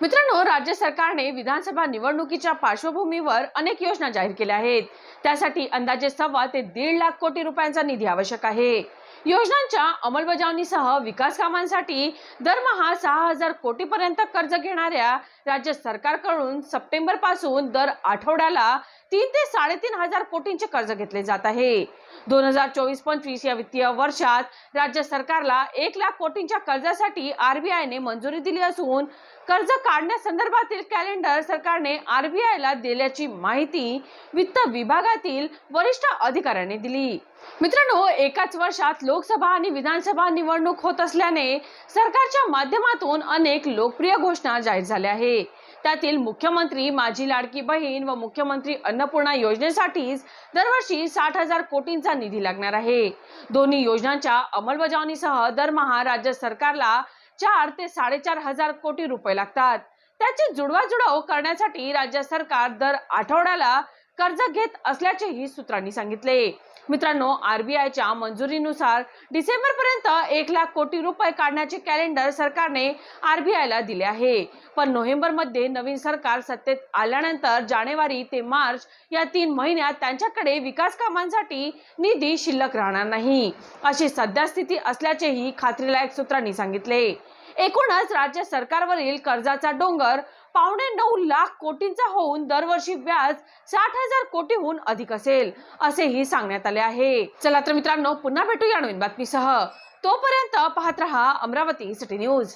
मित्रांनो राज्य सरकारने विधानसभा निवडणुकीच्या पार्श्वभूमीवर अनेक योजना जाहीर केल्या आहेत. त्यासाठी अंदाजे सव्वा ते दीड लाख कोटी रुपयांचा निधी आवश्यक आहे. योजनांच्या अंमलबजावणीसह विकास कामांसाठी दरमहा सहा हजार कोटीपर्यंत कर्ज घेणाऱ्या राज्य सरकारकडून सप्टेंबरपासून दर आठवड्याला तीन ते साडेतीन हजार कोटींचे कर्ज घेतले जात आहे. दोन हजार चोवीस पंचवीस या वित्तीय वर्षात राज्य सरकारला एक लाख कोटींच्या कर्जासाठी आरबीआयने मंजुरी दिली असून कर्ज काढण्यासंदर्भातील कॅलेंडर सरकारने आरबीआय ला दिल्याची माहिती वित्त विभागातील वरिष्ठ अधिकाऱ्यांनी दिली. मित्रांनो एकाच वर्षात लोकसभा आणि विधानसभा निवडणूक होत असल्याने सरकारच्या माध्यमातून अनेक लोकप्रिय घोषणा जाहीर झाल्या आहे त्यातील मुख्यमंत्री माझी लाडकी बहीण व मुख्यमंत्री अन्नपूर्णा योजनेसाठीच दरवर्षी साठ हजार कोटींचा निधी लागणार आहे. दोन्ही योजनांच्या अंमलबजावणीसह दरमहा राज्य सरकारला चार ते साडेचार हजार कोटी रुपये लागतात. त्याची जुडवाजुडव करण्यासाठी राज्य सरकार दर आठवड्याला कर्ज घेत असल्याचेही सूत्रांनी सांगितले. मित्रांनो आरबीआयच्या मंजुरीनुसार डिसेंबर पर्यंत एक लाख कोटी रुपये काढण्याचे कॅलेंडर सरकारने आरबीआयला दिले आहे. पण नोव्हेंबरमध्ये नवीन सरकार सत्तेत आल्यानंतर जानेवारी ते मार्च या तीन महिन्यात त्यांच्याकडे विकास कामांसाठी निधी शिल्लक राहणार नाही. अशी सध्या स्थिती असल्याचेही खात्रीलायक सूत्रांनी सांगितले. एकूणच राज्य सरकारवरील कर्जाचा डोंगर पावणे नऊ लाख कोटींचा होऊन दरवर्षी व्याज साठ हजार कोटीहून अधिक असेल असेही सांगण्यात आले आहे. चला तर मित्रांनो पुन्हा भेटू या नवीन बातमीसह. तोपर्यंत पाहत रहा अमरावती सिटी न्यूज.